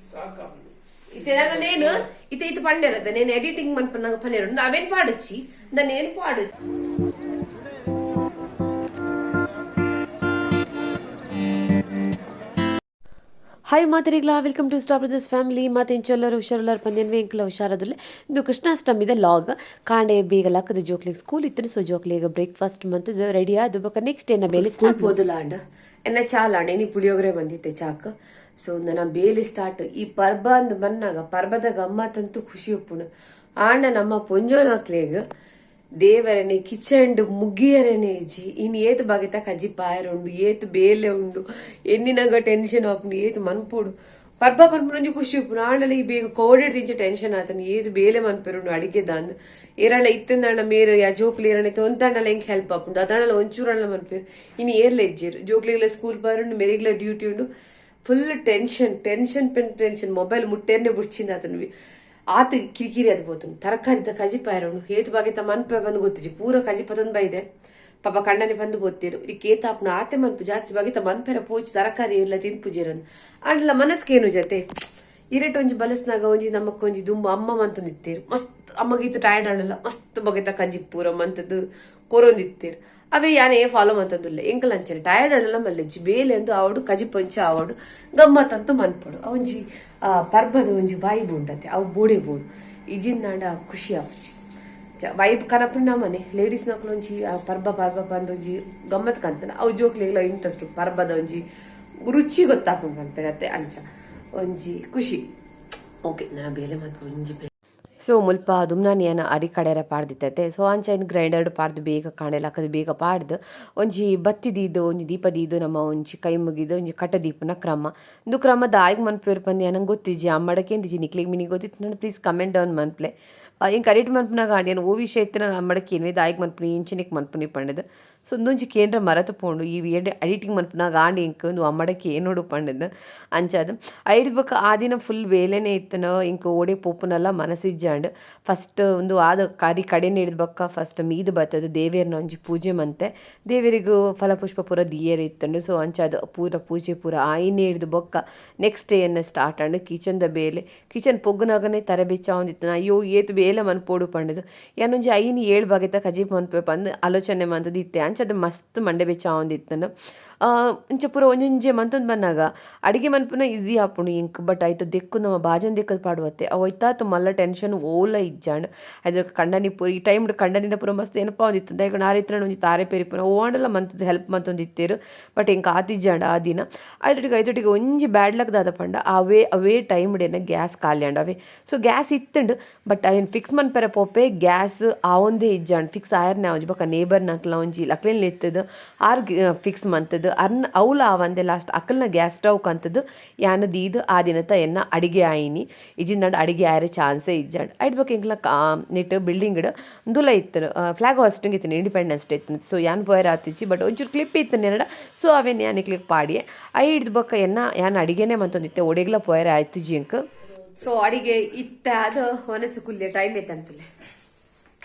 సాకాలి ఇతేదన్నా నేను ఇత ఇత పండేరదా నేను ఎడిటింగ్ మన పన్నాక పనేరు నావేం పాడొచ్చి నా నేను పాడొచ్చు hi ಮಾತರಿಗ್ಲಾ welcome to star this family ಮತ್ತು ಇಂಚೊಲ್ಲರು ಹುಷಾರಲ್ಲರು ಪಂದ್ಯನ್ವೆ ಇಂಕ್ಲ ಹುಷಾರದಲ್ಲೇ ಇದು ಇದೆ ಲಾಗ್ ಕಾಂಡೆ ಬೇಗ ಲಾಕದ ಜೋಕ್ಲಿಗೆ ಸ್ಕೂಲ್ ಇತ್ತು ಸೊ ಜೋಕ್ಲಿಗೆ ಬ್ರೇಕ್ಫಾಸ್ಟ್ ಮಂತ್ ರೆಡಿ ಆದ ಬೇಕಾ ನೆಕ್ಸ್ಟ್ ಏನ ಬೇಲೆ ಸ್ಟಾರ್ಟ್ ಹೋದಲ್ಲ ಅಂಡ ಎನ್ನ ಚಾಲ ಅಣ್ಣ ನೀ ಪುಳಿಯೋಗರೆ ಬಂದಿತ್ತೆ ಚಾಕ. ಸೊ ನನ್ನ ಬೇಲಿ ಸ್ಟಾರ್ಟ್ ಈ ಪರ್ಬ ಅಂದ್ ಬಂದಾಗ ಪರ್ಬದ ಗಮ್ಮತ್ತಂತೂ ಖುಷಿ ಉಪ್ಪುಣ ಆಂಡ ನಮ್ಮ ಪೊಂಜೋನಾಕ್ಲೇಗ, ದೇವರನೆ, ಕಿಚಂಡ್ ಮುಗಿಯರನೆ ಇಜ್ಜಿ. ಇನ್ ಏತ್ ಬಗೆತ ಕಜ್ಜಿ ಪಾಯರ್ ಉಂಡು, ಏತ್ ಬೇಲೆ ಉಂಡು. ಎನ್ನಿನಗ ಟೆನ್ಷನ್ ಆಪುಂಡು ಏತ್ ಮನ್ಪುಡು. ಪರ್ಬ ಪನ್ಪುನೊಂಜಿ ಖುಷಿ ಉಪ್ಪುನು. ಆಂಡಲ ಈ ಬೇಗ ಕೋಡೆಡ್ ತಿಂಚ ಟೆನ್ಷನ್ ಆತನ. ಏತ್ ಬೇಲೆ ಮನ್ಪೆರುಂಡು ಅಡಿಗೆ ದಾಂದ್. ಏರಣ ಇತ್ತಂದಣ್ಣ ಮೇರೆ ಯಾ ಜೋಕ್ಲಿ ಏರಣ ಇತ್ತು ಹೆಲ್ಪ್ ಆಪುಂಡು. ಅದಣ್ಣ ಒಂಚೂರಣ್ಣ ಮನ್ಪೇರು. ಇನ್ನು ಏರ್ಲ ಇಜ್ಜಿರು. ಜೋಕ್ಲಿಗ್ಲ ಸ್ಕೂಲ್ ಬಾರುಂಡು ಮೆರಿಗ್ಲ ಡ್ಯೂಟಿ ಉಂಡು. Full tension tension pen tension mobile ಮುಟ್ಟೇನೆ ಬುಡ್ಚಿಂದ ಅದನ್ನು ಆತ ಕಿರಿಕಿರಿ ಅದಬೋದು ತರಕಾರಿ ಕಜಿಪ ಇರೋನು ಏತ್ ಬಾಗೆ ತಮ್ಮ ಅನ್ಪ ಬಂದು ಗೊತ್ತಿಜಿ ಪೂರ ಕಜಿಪ ಬೈದೆ. ಪಾಪ ಕಣ್ಣನೆ ಬಂದು ಗೊತ್ತಿರು. ಈ ಕೇತಾಪ್ನ ಆತೆ ಮನ್ಪು ಜಾಸ್ತಿ ಬಾಗಿ ತಮ್ಮ ಅನ್ಪೆರ ಪೋಚಿ ತರಕಾರಿ ಇರಲ ತಿನ್ಪುಜಿರೋನು ಅಂಡ್ಲ ಮನಸ್ಕೇನು ಜೊತೆ? ಒಂಜಿ ಬಲಸ್ನಾಗ ಒಂಜಿ ನಮಕ್ ಒಂಜಿ ದುಂಬ ಅಮ್ಮ ಮಂತೊಂದಿತ್ತೀರು ಮಸ್ತ್ ಅಮ್ಮಗೀತು ಟಯರ್ಡ್ ಆಡಲ್ಲ ಮಸ್ತ್ ಬಗೆತ ಕಜಿಪೂರ ಮಂತದ್ದು ಕೊರೊಂದಿತ್ತೀರು ಫಾಲೋ ಮಂತಂದುಲ್ಲ ಎಂಕಲ್ ಅಂಚನೆ ಟಯರ್ಡ್ ಆಡಲ್ಲ ಮಲ್ಲೆಜ್ಜಿ ಬೇಲೆ ಅಂದು ಆವಡು, ಕಜಿ ಪಂಚ ಆವಡು. ಗಮ್ಮತ್ತಂತೂ ಮನ್ಪಡು. ಅವಂಜಿ ಪರ್ಬದ ಒಂಜಿ ವೈಬ್ ಉಂಟತೆ. ಅವು ಬೋಡೆ ಬೋಡು. ಇಜಿಂದಾಂಡ ಖುಷಿ ಆಪುಜಿ. ವೈಬ್ ಕನಪುಂಡ ಮನೆ. ಲೇಡೀಸ್ ಆ, ಪರ್ಬ ಪರ್ಬ ಬಂದೊಂಜಿ ಗಮ್ಮತ್ ಕಂತನ. ಅವು ಜೋಕ್ಲಿಗ್ಲ ಇಂಟ್ರೆಸ್ಟ್ ಪರ್ಬದ ಒಂಜಿ ರುಚಿ ಗೊತ್ತಾಪುಂಡು ಕನ್ಪೆರತ್ತೆ ಅಂಚ. ಒಂಜಿ ಖುಷಿ. ಓಕೆ ನಾ ಬೇಲೆ ಮನ್ಪು ಒಂಜಿ ಸೊ ಮುಲ್ಪ ದುಮ್ನಾನಿಯನ ಅಡಿ ಕಡೆರ ಪಾಡ್ದಿತ್ತೈತೆ ಸೊ ಅಂಚ ಇನ್ನು ಗ್ರೈಂಡರ್ ಪಾಡ್ದು ಬೇಗ ಕಾಣೆಲ್ಲ ಹಾಕದು ಬೇಗ ಪಾಡ್ದು ಒಂಜಿ ಬತ್ತಿದಿದ್ದು ಒಂಜಿ ದೀಪದಿದ್ದು ನಮ್ಮ ಒಂಜಿ ಕೈ ಮುಗಿದು ಒಂಜಿ ಕಟ್ಟದೀಪನ ಕ್ರಮ ಇಂದು ಕ್ರಮ ದಾಯಿಗೆ ಮನ್ಪೇರು ಪಂದ್ಯ ನಂಗೆ ಗೊತ್ತಿಜ್ಜಿ ಅಮ್ಮಡಕ್ಕೆ ಅಂದಿಜ್ಜಿ ನಿಕ್ಲಿಗೆ ಮಿನಿ ಗೊತ್ತಿತ್ತು ನಾನು ಪ್ಲೀಸ್ ಕಮೆಂಟ್ ಡೌನ್ ಮನ್ಪ್ಲೆ ಇಂಕ ಕರೆಕ್ಟ್ ಮನ್ಪನಾಗ ಆಂಡಿಯನ್ ಓ ವಿಷಯ ಇತ್ತು ನಾನು ಅಮ್ಮಡಕ್ಕೆ ಏನೇ ದಾಯಿಗೆ ಮನ್ಪುನಿ ಇಂಚಿನಿಗೆ ಮನ್ಪುನಿ ಪಂಡದು ಸೊ ಒಂದೊಂಜಿ ಕೇಂದ್ರ ಮರತು ಪೋಂಡು ಈ ಎಡ್ ಎಡಿಟಿಂಗ್ ಮನ್ಪುನಾಗ ಗಾಂಡಿ ಇಂಕ ಒಂದು ಅಮ್ಮಡಕ್ಕೆ ಏನೋಡು ಪಂಡದು ಅಂಚಾದ ಐಡ್ ಬೊಕ ಆ ದಿನ ಫುಲ್ ಬೇಲೆನೆ ಇತ್ತನ, ಇಂಕ ಓಡೆ ಪೋಪುನಲ್ಲ ಮನಸ್ಸಿಜ್ಜಾಂಡ್. ಫಸ್ಟ್ ಒಂದು ಆದ ಕಾರಿ ಕಡೆ ಹಿಡಿದ ಬೊಕ್ಕ ಫಸ್ಟ್ ಮೀದು ಬತ್ತದು ದೇವಿಯರ್ನ ಒಂಜಿ ಪೂಜೆ ಮಂತೆ. ದೇವಿಯರಿಗೂ ಫಲಪುಷ್ಪ ಪೂರ ದಿಯರ್ ಇತ್ತಂಡು. ಸೊ ಅಂಚಾದ ಪೂರ ಪೂಜೆ ಪೂರ ಆಯಿನೇ ಹಿಡಿದು ಬೊಕ್ಕ. ನೆಕ್ಸ್ಟ್ ಡೇ ಎನ್ನ ಸ್ಟಾರ್ಟ್ ಕಿಚನ್ ದ ಬೇಲೆ. ಕಿಚನ್ ಪೊಗ್ಗುನಾಗನೆ ತರೆ ಬೆಚ್ಚ ಒಂದಿತ್ತು ಅಯ್ಯೋ, ಏತು ಬೇಲೆ ಮನ್ಪೋಡು ಪಂಡದು. ಯಾನೊಂಜಿ ಐನಿ ಏಳು ಬಗೆತ ಕಜೀಪ್ ಮನ್ಪೆ ಪಂದ್ ಆಲೋಚನೆ ಮಂತದ್ದು ಇತ್ತೆ ಅಂಚದು ಮಸ್ತ್ ಮಂಡೆ ಬೆಚ್ಚ ಒಂದಿತ್ತನು ಇಂಚ ಪೂರ ಒಂಜೊಂಜೆ ಮಂತೊಂದು ಬನ್ನಾಗ ಅಡಿಗೆ ಮನ್ಪುನ ಈಸಿ ಆಪುಂಡು ಇಂಕ್ ಬಟ್ ಆಯ್ತು ದಿಕ್ಕು ನಮ್ಮ ಬಾಜನ್ ದಿಕ್ಕದ ಪಾಡುವತ್ತೆ. ಅವ ಇತ್ತಾತು ಮಲ್ಲ ಟೆನ್ಷನ್ ಓಲ ಇಜ್ಜಾಂಡ್ ಅದ್ರ ಕಂಡನಿ ಪೂರ ಈ ಟೈಮ್ ಕಂಡನಿಂದ ಪೂರ ಮಸ್ತ್ ಏನಪ್ಪ ಒಂದಿತ್ತು ದಯಗಳು ಆ ಒಂಜಿ ತಾರೆ ಪೇರಿ ಪೂರ ಓಂಡಲ್ಲ ಮಂತದ ಹೆಲ್ಪ್ ಮಂತೊಂದಿತ್ತೇರು. ಬಟ್ ಇಂಕ ಆತಿಜ್ಜಾಂಡ ಆ ದಿನ. ಐದೊಟ್ಟಿಗೆ ಐದೊಟ್ಟಿಗೆ ಒಂಜಿ ಬ್ಯಾಡ್ ಲಕ್ ದಾದ ಪಂಡ, ಅವೇ ಅವೇ ಟೈಮ್ ಡೇನ ಗ್ಯಾಸ್ ಖಾಲಿ ಅಂಡ ಅವೇ. ಸೊ ಗ್ಯಾಸ್ ಇತ್ತಂಡು ಬಟ್ ಐನ್ ಫಿಕ್ಸ್ ಮನ್ಪೆರ ಪೋಪೆ, ಗ್ಯಾಸ್ ಆ ಒಂದೇ ಇಜ್ಜಾಂಡ್ ಫಿಕ್ಸ್ ಆಯರ್ನ ಒಂಜಿ ಬೊಕ ನೇಬರ್ನ ನಕ್ಲ ಒಂಜಿ ಲಕ್ಲೆನ್ ಇತ್ತದ. ಆರ್ ಫಿಕ್ಸ್ ಮಂತದ್ದು ಅರ್ನ ಅವ್ಲ ಆವಂದೆ ಲಾಸ್ಟ್ ಅಕಲ್ನ ಗ್ಯಾಸ್ ಸ್ಟವ್ ಕಂತದ್ದು ಯಾನ ದೀದು ಆ ದಿನತ ಎನ್ನ ಅಡಿಗೆ ಆಯಿನಿ. ನಡ ಅಡಿಗೆ ಆಯ್ರೆ ಚಾನ್ಸೇ ಇಜ್ಜಾಂಡ್. ಐಟ್ ಬೊಕ ಇಂಕ್ಲ ನೆಟ್ ಬಿಲ್ಡಿಂಗ್ ದುಲ ಇತ್ತು ಫ್ಲಾಗ್ ಹಾಸ್ಟಿಂಗ್ ಇತ್ತು ಇಂಡಿಪೆಂಡೆನ್ಸ್ ಡೇ ಇತ್ತು ಸೊ ಯಾನ್ ಪೋಯರ್ ಆತಿಚ್ಚಿ ಬಟ್ ಒಂಚೂರು ಕ್ಲಿಪ್ ಇತ್ತು ನೆರಡ ಸೊ ಅವೇನು ಯಾನ್ ಕ್ಲಿಪ್ ಪಾಡಿ ಐ ಹಿಡ್ದು ಬಕ್ಕ ಎನ್ನ ಯಾನ್ ಅಡಿಗೆನೆ ಮಂತೊಂದಿತ್ತೆ ಒಡೆಗ್ಲ ಪೋಯರ್ ಆಯ್ತು ಜಿಂಕ್ ಸೊ ಅಡಿಗೆ ಇತ್ತ ಅದು ಹೊನಸು ಕುಲ್ಯ time ಐತಂತಲೆ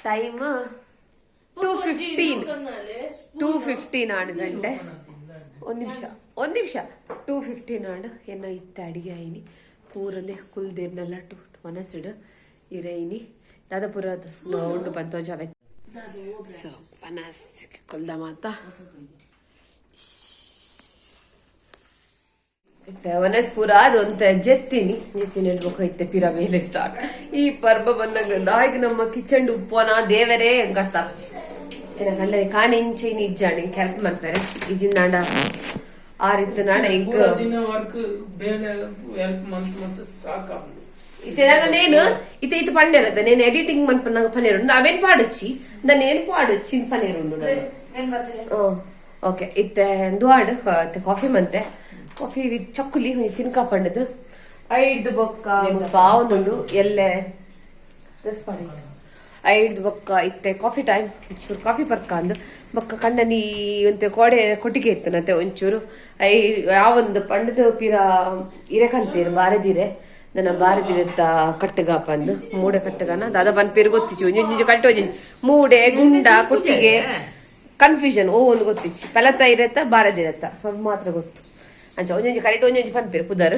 time two fifteen two fifteen ಆಡು ಗಂಟೆ. ಒಂದು ನಿಮಿಷ ಒಂದು ನಿಮಿಷ. ಟೂ ಫಿಫ್ಟೀನ್ ಆಡು, ಎನ್ನ ಇತ್ತ ಅಡಿಗೆ ಆಯ್ನಿ. ಪೂರನೆ ಕುಲ್ದೇರ್ನೆಲ್ಲ ಟು ಮನಸ್ಸಿಡು ಇರೈನಿ. ದಾದಾಪುರ ಉಂಡು ಬಂತೋಜಾವೆ ಸೊ ಪನಸ್ ಕೊಲ್ದ ಮಾತ ವನಸ್ ಪೂರ ಅದೊಂತ ಜೆತ್ತೀನಿ. ಜೆತ್ತಿನ ಹೇಳ್ಬೇಕು ಐತೆ ಪಿರ ಮೇಲೆ ಸ್ಟಾರ್ಟ್ ಈ ಪರ್ಬ ಬಂದಂಗ ದಾಯಿಗೆ ನಮ್ಮ ಕಿಚನ್ ಉಪ್ಪೋನ ದೇವರೇ, ಗಡ್ತಾ. ಏನಕಂದ್ರೆ ಕಾಣಿಂಚಿ ನಿಜ್ಜಾಡಿ ಕೆಲಸ ಮಾಡ್ತಾರೆ. ಇಜ್ಜಿನ ನಾಡ ಆ ರೀತಿ ನಾಡ ಈಗ ದಿನ ವರ್ಕ್ ಬೇರೆ ಹೆಲ್ಪ್ ಮಂತ್ ಮಂತ್ ಸಾಕ ಇತ್ತೆದಾಗ ನೇನು ಇತ ಇತ ಪಂಡೆರದ ನೇನು ಎಡಿಟಿಂಗ್ ಮನ್ಪನ್ನಾಗ ಪನೇರುಂಡು ಅವೇನ್ ಪಾಡೊಚ್ಚಿ? ನಾನು ಓಕೆ ಇತ್ತೆ ಕಾಫಿ ಮಂತೆ. ಕಾಫಿ ವಿತ್ ಚಕ್ಕುಲಿ ತಿನ್ಕ ಪಂಡದು. ಐದು ಬೊಕ್ಕ ಪಾವನುಂಡು ಎಲ್ಲೆ. ಡ್ರೆಸ್ ಪಾಡಿದ್ದು ಐಡ್ದು ಬೊಕ್ಕ ಇತ್ತೆ ಕಾಫಿ ಟೈಮ್ ಒಂಚೂರು ಕಾಫಿ ಬರ್ಕ ಅಂದು ಬೊಕ್ಕ ಕಂಡನಿ ಒಂತೆ ಕೋಡೆ ಕೊಟ್ಟಿಗೆ ಇತ್ತನಂತೆ ಒಂಚೂರು ಐ ಯಾವೊಂದು ಪಂಡದ ಪಿರ ಇರೆಕಂತೀರು ಬಾರದಿರೆ ನನ್ನ ಬಾರದಿರತ್ತ ಕಟ್ಟಗ ಅಂದು ಮೂಡೆ ಕಟ್ಟಗನ ದಾದ ಬಂದ ಪೇರು ಗೊತ್ತಿಚ್ಚು ಒಂಜಿ ಒಂಜಿ ಕಟ್ಟೆ ಒಂಜಿ ಮೂಡೆ ಗುಂಡ ಕೊಟ್ಟಿಗೆ ಕನ್ಫ್ಯೂಷನ್ ಓ ಒಂದು ಗೊತ್ತಿಚ್ಚಿ ಪೆಲತ ಇರತ್ತ ಬಾರದಿರತ್ತ ಮಾತ್ರ ಗೊತ್ತು ಅಂಚ ಒಂಜೊಂಜಿ ಕರೆಕ್ಟ್ ಒಂಜೊಂಜಿ ಪನ್ಪೇರು ಪುದರ್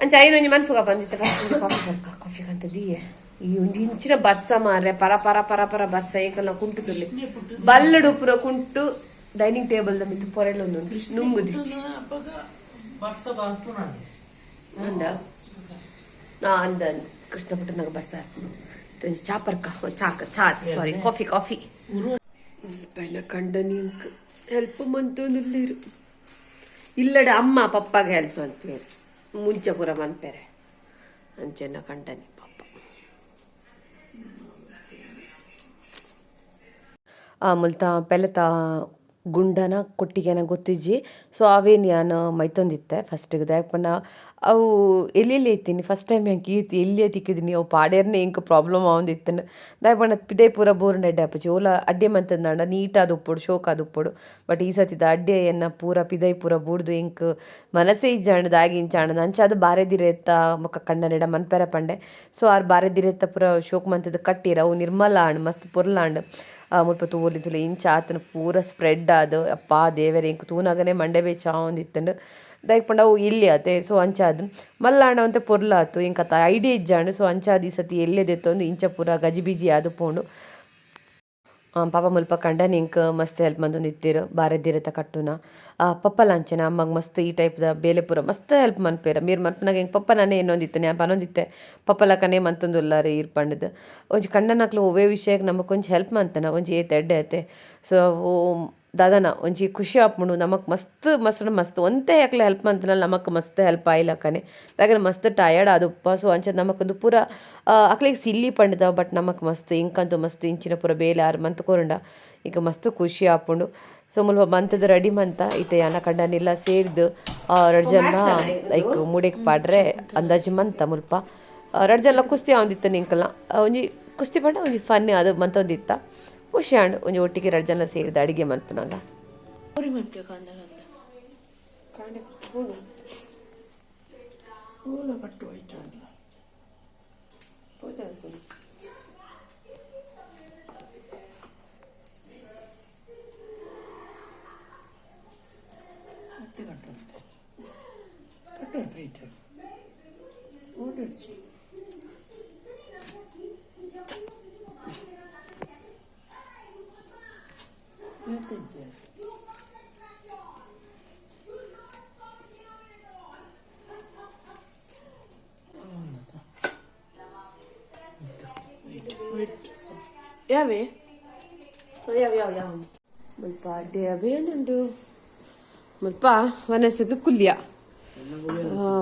ಅಂಚ ಐನೊಂಜಿ ಒಂಜಿ ಮನ್ಪುಗ ಬಂದಿತ್ತ ಕಾಫಿ ಕಾಫಿ ಕಂತ ದಿಯೆ ಈ ಒಂಜಿ ಇಂಚಿನ ಬರ್ಸ ಮಾರ್ರೆ. ಪರ ಪರ ಪರ ಪರ ಬರ್ಸ ಏಕಲ್ಲ ಕುಂಟು ತುಲ್ಲಿ ಬಲ್ಲಡು ಪುರ ಕುಂಟು ಡೈನಿಂಗ್ ಟೇಬಲ್ ದ ಮಿತ್ತು ಪೊರೆಲ್ಲ ಒಂದು ನುಂಗು ದಿಚ್ಚಿ ಅಂದ? ಆ ಅಂದ ಕೃಷ್ಣ ಪುಟ್ಟನಾಗ ಬರ್ಸ ಚಾಪರ್ಕ ಚಾಕ ಚಾ ಸಾರಿ ಕಾಫಿ ಕಾಫಿ. ಪೈಲ ಕಂಡ ನೀಂಕ್ ಹೆಲ್ಪ್ ಮಂತೊಂದಿಲ್ಲಿರು ಇಲ್ಲಡ ಅಮ್ಮ ಪಪ್ಪಗೆ ಹೆಲ್ಪ್ ಮನ್ಪೇರು ಮುಂಚೆ ಪೂರ ಮನ್ಪೇರೆ ಅಂಚೆನ ಕಂಡನಿ ಮುಲ್ತ ಪೆಲತ ಗುಂಡನ ಕೊಟ್ಟಿಗೆನ ಗೊತ್ತಿಜ್ಜಿ. ಸೊ ಅವೇನು ಯಾನು ಮೈತೊಂದಿತ್ತೆ ಫಸ್ಟಿಗೆ ಪಂಡ ಅವು ಎಲ್ಲೆಲ್ಲಿ ಐತೀನಿ? ಫಸ್ಟ್ ಟೈಮ್ ಹೆಂಗೆ ಈತಿ ಎಲ್ಲಿ ತಿಕ್ಕಿದ್ದೀನಿ ಅವು ಪಾಡ್ಯರ್ನೇ ಇಂಕ ಪ್ರಾಬ್ಲಮ್ ಆವಂದಿತ್ತನು. ಪಂಡ ಪಿದೇ ಪೂರ ಬೋರ್ನ ಅಡ್ಡೆ ಅಪ್ಪಚಿ ಓಲ ಅಡ್ಡೆ ಮಂತದ ನಾಡ ನೀಟಾದ ಶೋಕ ಶೋಕಾದ ಉಪ್ಪುಡು. ಬಟ್ ಈ ಸತಿದ ಅಡ್ಡೆ ಎನ್ನ ಪೂರ ಪಿದೈ ಪೂರ ಬೂಡ್ದು ಹಿಂಕ್ ಮನಸ್ಸೇ ಇಂಚಾಣದ ಅಂಚ ಅದು ಬಾರೆದಿರೆತ್ತ ಕಣ್ಣ ಕಂಡನೆಡ ಮನ್ಪೆರ ಪಂಡೆ. ಸೊ ಆರ್ ಬಾರೆದಿರೆತ್ತ ಪೂರ ಶೋಕ ಮಂತದ ಕಟ್ಟಿರ. ಅವು ನಿರ್ಮಲ ಆಂಡ್ ಮಸ್ತ್ ಪೊರ್ಲಾಂಡ್ ಮುಲ್ಪ ತುಲಿ ಇಂಚ ಆತನ ಪೂರ ಸ್ಪ್ರೆಡ್ ಆದ್, ಅಪ್ಪ ದೇವರೇ, ಇಂಕ ತೂನಗನೆ ಮಂಡೆ ಬೇ ಚಾ ಒಂದಿತ್ತಂಡು. ದೈಕ್ ಪಂಡ ಅವು ಇಲ್ಲಿ ಆತೆ, ಸೊ ಅಂಚಾದ್. ಮಲ್ಲಾಂಡ ಅಂತ ಪೊರ್ಲಾತು, ಇಂಕ ಐಡಿಯಾ ಇಜ್ಜಾಂಡು, ಸೊ ಅಂಚಾದ್ ಈ ಸತಿ ಎಲ್ಲೆದೆತ್ತೊಂದು ಇಂಚ ಪೂರ ಗಜಿಬಿಜಿ ಆದು ಪೋಂಡು. ಪಾಪ ಮುಲ್ಪ ಕಂಡ ನಿಂಕ ಮಸ್ತ್ ಹೆಲ್ಪ್ ಮಂದೊಂದು ಇತ್ತೀರು ಬಾರೆದ್ದಿರತ್ತ ಕಟ್ಟುನ. ಪಪ್ಪ ಲಾಂಚನ, ಅಮ್ಮಗ್ ಮಸ್ತ್ ಈ ಟೈಪ್ದ ಬೇಲೆ ಪೂರ ಮಸ್ತ್ ಹೆಲ್ಪ್ ಮನ್ಪೇರ. ಮೀರ್ ಮನ್ಪನಾಗ ಹಿಂಗೆ ಪಪ್ಪ ನಾನೇ ಇನ್ನೊಂದಿತ್ತೆ ನ್ಯಾ ಬನೊಂದಿತ್ತೆ ಪಪ್ಪ ಲಕ್ಕನೆ ಮಂತೊಂದು ರೀ ಇರ್ ಪಂಡದು ಒಂಜಿ ಕಂಡನಕ್ಲು ಒವೇ ವಿಷಯಕ್ಕೆ ನಮಗೆ ಒಂಜಿ ಹೆಲ್ಪ್ ಮಂತನ, ಒಂಜಿ ಏತ್ ಎಡ್ಡೆ ಐತೆ ಸೊ ದಾದಾನ, ಒಂಜಿ ಖುಷಿ ಆಪುಂಡು ನಮಕ್ ಮಸ್ತ್ ಮಸ್ತ್ ಮಸ್ತ್, ಒಂತೆ ಯಾಕ್ಲೆ ಹೆಲ್ಪ್ ಮಂತನಲ್ಲ ನಮಕ್ ಮಸ್ತ್ ಹೆಲ್ಪ್ ಆಯ್ಲಕನೆ ದಾಗನ ಮಸ್ತ್ ಟಯರ್ಡ್ ಆದುಪ್ಪ ಸೊ ಅಂಚ ನಮಕೊಂದು ಪೂರ ಅಕ್ಲಿಗೆ ಸಿಲ್ಲಿ ಪಂಡದ ಬಟ್ ನಮಕ್ ಮಸ್ತ್, ಇಂಕಂತೂ ಮಸ್ತ್, ಇಂಚಿನ ಪೂರ ಬೇಲೆ ಆರು ಮಂತ್ ಕೊರಂಡ ಈಗ ಮಸ್ತ್ ಖುಷಿ ಆಪುಂಡು ಸೊ ಮುಲ್ಪ ಮಂತದ ರೆಡಿ ಮಂತ ಈತ ಯಾನ ಕಂಡನಿಲ್ಲ ಸೇರ್ದು ಎರಡು ಲೈಕ್ ಮೂಡಿಗೆ ಪಾಡ್ರೆ, ಅಂದಾಜು ಮಂತ ಮುಲ್ಪ. ಎರಡು ಜನ ಕುಸ್ತಿ ಆವಂದಿತ್ತ ನಿಂಕಲ್ಲ. ಒಂಜಿ ಕುಸ್ತಿ ಪಂಡ, ಒಂಜಿ ಫನ್ ಅದು ಮಂತೊಂದಿತ್ತ. ಖುಷಿ ಆಂಡ್ ಒಂಜಿ ಒಟ್ಟಿಗೆ ಎರಡು ಜನ ಸೇರಿದ ಅಡಿಗೆ ಕಟ್ಟು ಕಟ್ಟುತ್ತೆ ಕಟ್ಟು ಯಾವೇ? ಯಾವ ಯಾವ ಯಾವ? ಮುಲ್ಪ ಅಡ್ಡೆ ಅವೇನುಂಡು ಮುಲ್ಪ ವನಸಗ ಕುಲ್ಯ.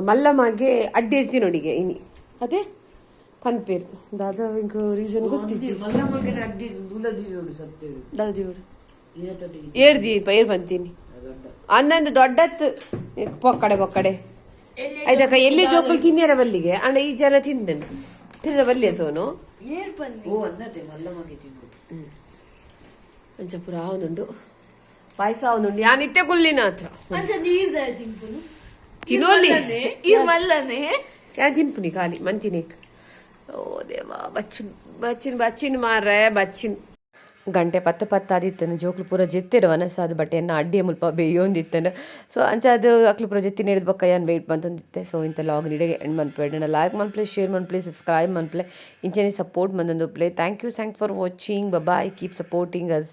ಮಲ್ಲಮ್ಮಗೆ ಅಡ್ಡೆ ಇರ್ತಿ ನೋಡಿಗೆ ಇನಿ. ಅದೇ? ಪನ್ಪೇರ್. ದಾದ ಇಂಕ ರೀಸನ್ ಗೊತ್ತಿಜ್ಜಿ ದಾದ ದೇವ್ರು ಈರತೊಟ್ಟಿಗೆ ಏರ್ ದೀಪ ಏರ್ ಬಂತೀನಿ. ಅಂದಂದು ದೊಡ್ಡತ್ತು. ಪೊಕ್ಕಡೆ ಪೊಕ್ಕಡೆ. ಆಯ್ತಕ್ಕ ಎಲ್ಲಿ ಜೋಕಲ್ ತಿಂದಿರ ಬಲ್ಲಿಗೆ ಅಣ್ಣ ಈ ಜನ ತಿಂದನು. ತಿನ್ನರ ಬಲ್ಲಿಯ ಸೋನು. ಓ ಅನ್ನತೆ ಮಲ್ಲಮ್ಮಗೆ ತಿಂದು ಅಂಚಪುರ ಅವನುಂಡು ಪಾಯಸ ಅವನುಂಡು ಯಾ ನಿತ್ಯ ಕುಲ್ಲಿನ ಹತ್ರ? ಅಂಚ ನೀರ್ದ ತಿಂಪುನು ತಿನ್ನೋಲಿ. ಈ ಮಲ್ಲನೆ ಯಾ ತಿನ್ಪುನಿ ಖಾಲಿ ಮಂತಿನೇಕ್ ಓ ದೇವಾ ಬಚ್ಚಿನ್ ಬಚ್ಚಿನ್ ಬಚ್ಚಿನ್ ಮಾರ್ರೆ ಬಚ್ಚಿನ್. ಗಂಟೆ ಪತ್ತ ಪತ್ತಾದಿತ್ತನು, ಜೋಕ್ಲು ಪೂರ ಜೆತ್ತಿರು ಸೊ ಅದು ಎನ್ನ ಅಡ್ಡಿಯ ಮುಲ್ಪ ಬೇಯೋಂದಿತ್ತನು. ಸೊ ಅಂಚ ಅದು ಅಕ್ಲು ಪೂರ ಜೆತ್ತಿನ ನೀಡಿದ ಬಕ್ಕ ಏನು ವೆಯ್ಟ್ ಬಂತಂದಿತ್ತೆ. ಸೊ ಇಂಥ ಲಾಗ್ ನೀಡಿಗೆ ಎಂಡ್ ಮನ್ಪೇಡ ಲೈಕ್ ಮನ್ಪ್ಲೆ ಶೇರ್ ಮನ್ಪ್ಲೆ ಸಬ್ಸ್ಕ್ರೈಬ್ ಮನ್ಪ್ಲೆ ಇಂಚನೆ ಸಪೋರ್ಟ್ ಮಂದೊಂದು play. Thank you thank for watching bye keep supporting us